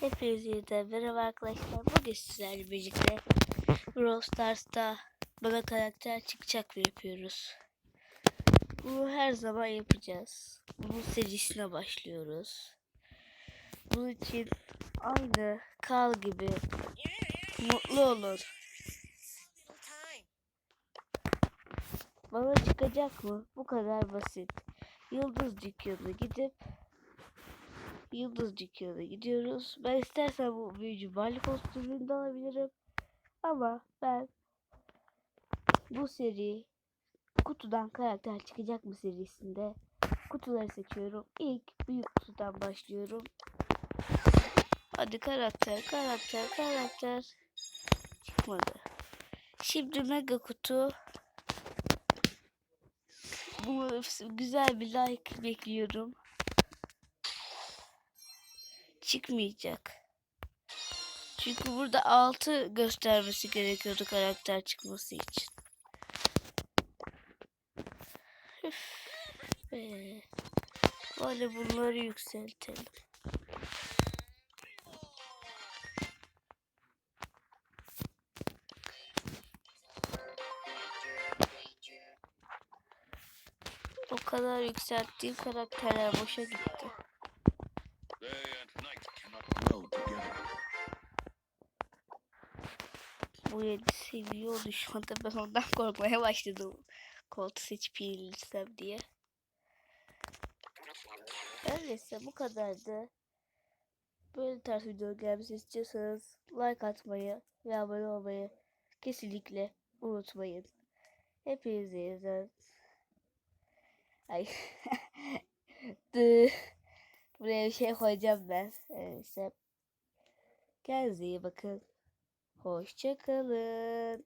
Hepinize yeniden merhaba arkadaşlar. Bugün sizlerle birlikte Brawl Stars'ta bana karakter çıkacak mı yapıyoruz. Bunu her zaman yapacağız. Bunun serisine başlıyoruz. Bunun için aynı kal gibi mutlu olun. Bana çıkacak mı? Bu kadar basit. Yıldız dükkanına gidip Yıldız dükkanına gidiyoruz. Ben istersen bu büyücü Bali kostümünü de alabilirim. Ama ben bu seri kutudan karakter çıkacak mı serisinde kutuları seçiyorum. İlk büyük kutudan başlıyorum. Hadi karakter, karakter, karakter. Çıkmadı. Şimdi mega kutu. Bu güzel bir like bekliyorum. Çıkmayacak. Çünkü burada 6 göstermesi gerekiyordu karakter çıkması için. Üf be. Böyle bunları yükseltelim. O kadar yükselttiğim karakterler boşa gitti. Bu yedi seviye oluşmadı. Ben ondan korkmaya başladım. Koltuğu seçip yenilirsem diye. Öyleyse bu kadardı. Böyle tarz video gelmesi istiyorsanız like atmayı ve abone olmayı kesinlikle unutmayın. Hepinize yeniden. Ay. Buraya bir şey koyacağım ben. Öyleyse. Kendinize iyi bakın. Hoşçakalın.